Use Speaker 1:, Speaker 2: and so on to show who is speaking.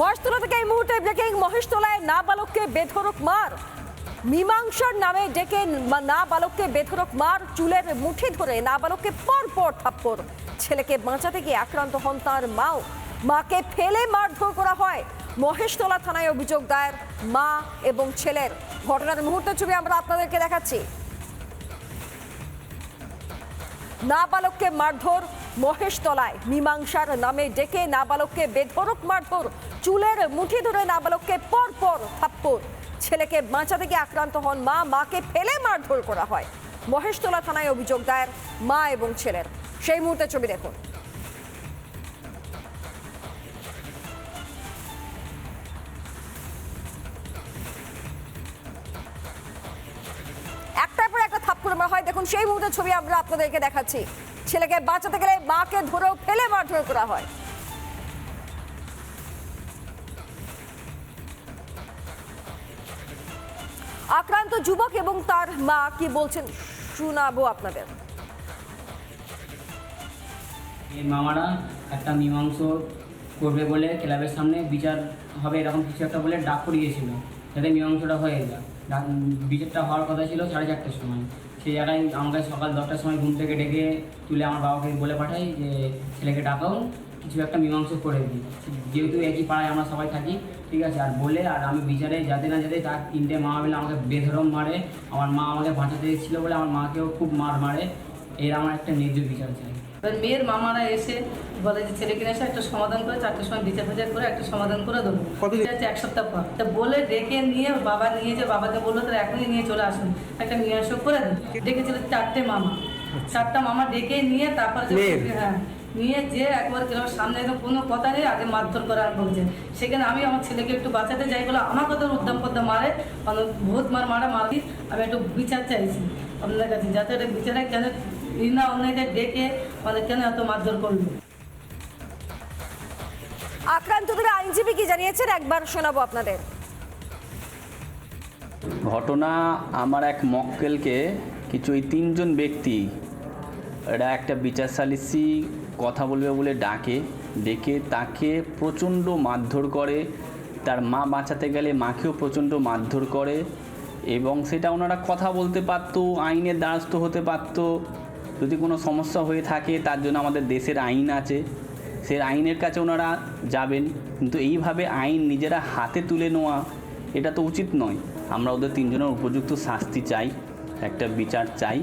Speaker 1: মহেশতলা থেকে এই মুহূর্তে ব্রেকিং মহেশতলায় নাবালককে বেধরক মার। মীমাংসার নামে ডেকে নাবালককে বেধরক মার, চুলের মুঠি ধরে নাবালককে পর পর থাপ্পড়। ছেলেকে বাঁচাতে গিয়ে আক্রান্ত হন তার মাও। মাকে ফেলে মারধর করা হয়। মহেশতলা থানায় অভিযোগ দায়ের মা এবং ছেলের। ঘটনার মুহূর্তের ছবি আমরা আপনাদেরকে দেখাচ্ছি। নাবালককে মারধর মহেশতলায় মীমাংসার নামে ডেকে নাবালককে বেধরক মারধর, চুলের মুঠি ধরে নাবালককে পর পর থাপ্পড়। ছেলেকে বাঁচাতে গিয়ে আক্রান্ত হন মা, মাকে ফেলে মারধর করা হয়। মহেশতলা থানায় অভিযোগ দায়ের মা এবং ছেলের। সেই মুহূর্তে ছবি দেখুন। একটার পর একটা থাপ্পড় মারা হয়। দেখুন, সেই মুহূর্তে ছবি আমরা আপনাদেরকে দেখাচ্ছি। ছেলেকে বাঁচাতে গেলে মাকে ধরেও ফেলে মারধর করা হয়। আক্রান্ত যুবক এবং তার মা কি বলছেন শোনাবো আপনাদের।
Speaker 2: মামারা একটা মীমাংস করবে বলে ক্লাবের সামনে বিচার হবে এরকম কিছু একটা বলে ডাক করিয়েছিল। যাতে মীমাংসটা হয়ে যায়। বিচারটা হওয়ার কথা ছিল সাড়ে চারটের সময়। সেই জায়গায় আমাকে সকাল দশটার সময় ঘুম থেকে ডেকে তুলে আমার বাবাকে বলে পাঠাই যে, ছেলেকে ডাকাও, কিছু একটা মীমাংস করে দিই। যেহেতু একই পাড়ায় আমরা সবাই থাকি, ঠিক আছে? আর বলে, আর আমি বিচারে যাতে না যাতে তার তিনটে মা মিলে আমাকে বেধরম মারে। আমার মা আমাকে বাঁচাতে এসেছিল বলে আমার মাকেও খুব মার মারে। এর আমার একটা ন্যায্য বিচার চাই।
Speaker 3: এবার মেয়ের মামারা এসে বলে যে ছেলে কিনে এসে একটা সমাধান করে চারটে সময় বিচার ফাচার করে একটা সমাধান করে দেবো।
Speaker 4: কতদিন?
Speaker 3: এটা হচ্ছে এক সপ্তাহ পর। তা বলে ডেকে নিয়ে বাবা নিয়ে যে বাবাকে বলল তাহলে এখনই নিয়ে চলে আসুন। একটা নিয়ে আসো করে দিন ডেকেছিল চারটে মামা। চারটা মামা ডেকে নিয়ে তারপরে হ্যাঁ। নিয়ে যে একবার ক্লাবের সামনে একদম কোনো কথা নেই আগে মারধর করা বলছে সেখানে আমি আমার ছেলেকে একটু বাঁচাতে যাই বলে আমার কথা উদ্যম করতে মারে। মানে বহুত মার মারা মারি আমি একটু বিচার চাইছি আপনাদের কাছে যাতে এটা বিচারে কেন না অন্যকে ডেকে মানে কেন এত মারধর করল?
Speaker 1: আক্রান্তদের আইনজীবী কি জানিয়েছেন? একবার শোনাবো আপনাদের।
Speaker 5: ঘটনা আমার এক মক্কেলকে কিছু এই তিনজন ব্যক্তি এরা একটা বিচার সালিসি কথা বলবে বলে ডাকে, ডেকে তাকে প্রচণ্ড মারধর করে। তার মা বাঁচাতে গেলে মাকেও প্রচণ্ড মারধর করে এবং সেটা ওনারা কথা বলতে পারতো, আইনের দ্বারস্থ হতে পারতো। যদি কোনো সমস্যা হয়ে থাকে, তার জন্য আমাদের দেশের আইন আছে। সে আইনের কাছে ওনারা যাবেন। কিন্তু এইভাবে আইন নিজেরা হাতে তুলে নেওয়া, এটা তো উচিত নয়। আমরা ওদের তিনজনের উপযুক্ত শাস্তি চাই, একটা বিচার চাই।